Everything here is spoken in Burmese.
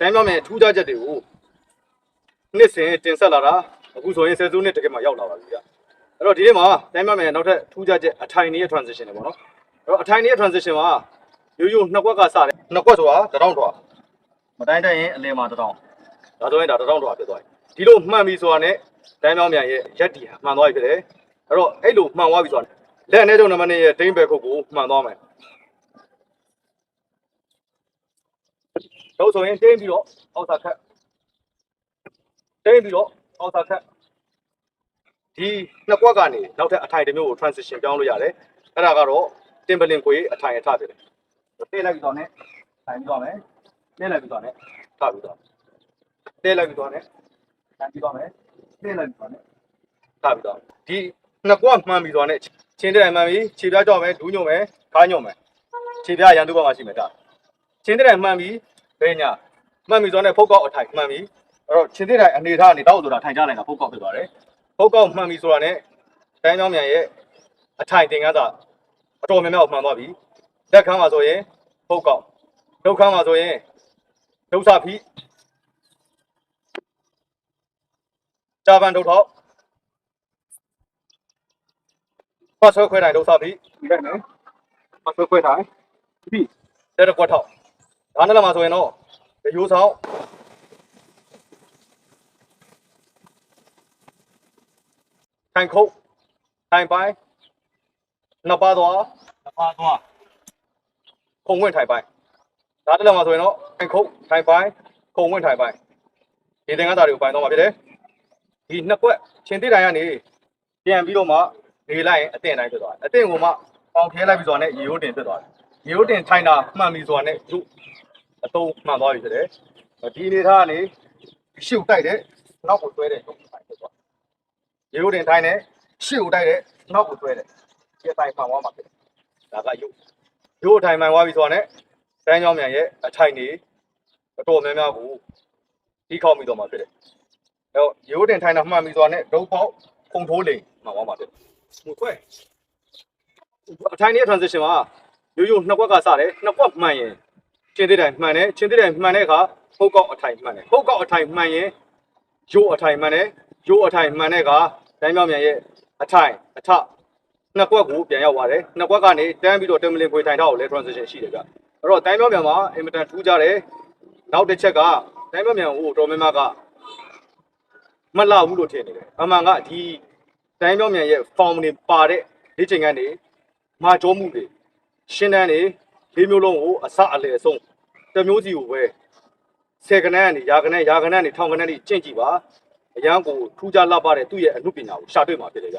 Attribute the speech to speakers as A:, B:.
A: တိုင်းမြောက်မြန်ထူးခြားချက်တွေကိုနှစ်စဉ်တင်ဆက်လာတာအခုဆိုရင်ဆယ်စုနှစ်တကယ်မှရောက်လာပါပြီဗျအဲ့တော့ဒီနေ့မှာတိုင်းမြောက်မြန်နောက်ထပ်ထူးခြားချက်အထိုင်နေရဲ့ transition တွေပေါ့နော်အဲ့တော့အထိုင်နေရဲ့ transition မှာရိုးရိုးနှစ်ကွက်ကစတယ်နှစ်ကွက်ဆိုတာတရောင်းထွားမတိုင်းတိုင်းရင်အလယ်မှာတရောင်းဒါဆိုရင်ဒါတရောင်းထွားဖြစ်သွားပြီဒီလိုမှန်ပြီဆိုတာနဲ့တိုင်းမြောက်မြန်ရဲ့ရက်တီဟာမှန်သွားပြီဖြစ်တယ်အဲ့တော့အဲ့လိုမှန်သွားပြီဆိုတာလက်အနေတော့နံပါတ်2ရဲ့ဒိမ့်ဘယ်ခုတ်ကိုမှန်သွားမယ် တော့ဆိုရင်တင်းပြီးတော့အောက်စာခက်တင်းပြီးတော့အောက်စာခက်ဒီနှစ်ကွက်ကနေနောက်ထပ်အထိုင်တစ်မျိုးကို transition ပြောင်းလို့ရတယ်အဲ့ဒါကတော့တင်ပလင်ခွေအထိုင်အထဖြစ်တယ်တင်းလိုက်ပြီးတော့ ਨੇ ထိုင်ပြီးတော့မယ်တင်းလိုက်ပြီးတော့ ਨੇ ထပြီးတော့တင်းလိုက်ပြီးတော့ ਨੇ ထိုင်ပြီးတော့မယ်တင်းလိုက်ပြီးတော့ ਨੇ ထပြီးတော့ဒီနှစ်ကွက်မှန်ပြီးတော့ ਨੇ ချင်းတဲ့မှန်ပြီးခြေပြားကြောက်မယ်ဒူးညုံမယ်ခါညုံမယ်ခြေပြားရန်သူဘက်မှာရှိမယ်ဒါ ချင်းတဲ့မှန်ပြီး ဘယ်ညာမှန်ပြီးဆိုတော့ဖုတ်ကောက်အထိုင်မှန်ပြီးအဲ့တော့ချင်းတဲ့အနေထားအနေတော့ဆိုတာထိုင်ကြနိုင်တာဖုတ်ကောက်ဖြစ်သွားတယ်ဖုတ်ကောက်မှန်ပြီးဆိုတာ ਨੇ တိုင်းကြောင်းမြန်ရဲ့အထိုင်တင်ကားသာအတော်များများကိုမှန်သွားပြီလက်ခမ်းမှာဆိုရင်ဖုတ်ကောက်ဒုက္ခမ်းမှာဆိုရင်ဒုစဖီဂျာပန်ဒုထောက်ပတ်ဆွဲခွဲတိုင်းဒုစဖီဒီဘက်နဲ့ပတ်ဆွဲခွဲတိုင်းပြီးတဲ့ကွက်ထောက် ဒါနဲ့လည်းမှာဆိုရင်တော့ရိုးဆောင်ထိုင်ခုတ်ထိုင်ပိုင်းနှစ်ပါးသွားနှစ်ပါးသွားခုံဝင်ထိုင်ပိုင်းဒါတက်လည်းမှာဆိုရင်တော့ထိုင်ခုတ်ထိုင်ပိုင်းခုံဝင်ထိုင်ပိုင်းဒီသင်္ကန်းစာတွေကိုပိုင်းတော့မှာဖြစ်တယ်ဒီနှစ်ကွက်ချင်းတိတိုင်ကနေပြန်ပြီးတော့မှနေလိုက်ရင်အတင်တိုင်းဖြစ်သွားတယ်အတင်ကိုမှပေါင်ခဲလိုက်ပြီးဆိုတော့ ਨੇ ရေရိုးတင်ဖြစ်သွားတယ်ရေရိုးတင်ထိုင်တာမှန်ပြီဆိုတော့ ਨੇ သူ အတုံးမှန်သွားပြီဖြစ်တယ်ဒီအနေထားကနေရှုပ်တိုက်တဲ့နောက်ကိုတွဲတဲ့ရုပ်ပိုင်းဖြစ်သွားရေရိုးတင်ထိုင်းတဲ့ရှုပ်တိုက်တဲ့နောက်ကိုတွဲတဲ့ဒီအတိုင်းမှန်သွားမှာဖြစ်တယ်ဒါကရုပ်ရုပ်အထိုင်မှန်သွားပြီဆိုတော့ ਨੇ စမ်းကြောင်းမြန်ရဲ့အထိုင်နေအတော်များများကိုဒီခေါက်မိတော့မှာဖြစ်တယ်အဲတော့ရေရိုးတင်ထိုင်းတာမှန်ပြီဆိုတော့ ਨੇ ဒုတ်ပေါက်ခုံထိုးလိမ်မှန်သွားမှာဖြစ်တယ်ဟိုခွဲအထိုင်နေ transition မှာရိုးရိုးနှစ်ကွက်ကစတယ်နှစ်ကွက်မှန်ရင် ချင်းသေးတိုင်မှန်တယ်ချင်းသေးတိုင်မှန်တဲ့အခါဖုတ်ကောက်အထိုင်မှန်တယ်ဖုတ်ကောက်အထိုင်မှန်ရင်ရိုးအထိုင်မှန်တယ်ရိုးအထိုင်မှန်တဲ့အခါတိုင်းမြောက်မြန်ရဲ့အထိုင်အထနှစ်ကွက်ကိုပြန်ရောက်သွားတယ်နှစ်ကွက်ကနေတန်းပြီးတော့တမလင်ခွေထိုင်ထောက်ကိုလည်း transition ရှိတယ်ဗျအဲ့တော့တိုင်းမြောက်မြန်မှာအင်မတန်ထူးကြတယ်နောက်တစ်ချက်ကတိုင်းမြောက်မြန်ကိုတော်များများကမလှဘူးလို့ထင်နေတယ်အမှန်ကဒီတိုင်းမြောက်မြန်ရဲ့ form တွေပါတဲ့ဒီချိန်ကနေမာကြောမှုတွေရှင်းတန်းတွေ လေးမျိုးလုံးကိုအစအလယ်အဆုံးတစ်မျိုးစီကိုပဲဆယ်ကနန်းကနေရာကနန်းရာကနန်းကနေထောင်ကနန်းတွေကျင့်ကြည့်ပါအရန်ကိုထူးခြားလှပတဲ့သူ့ရဲ့အမှုပညာကိုရှာတွေ့မှာဖြစ်တယ်ဗျ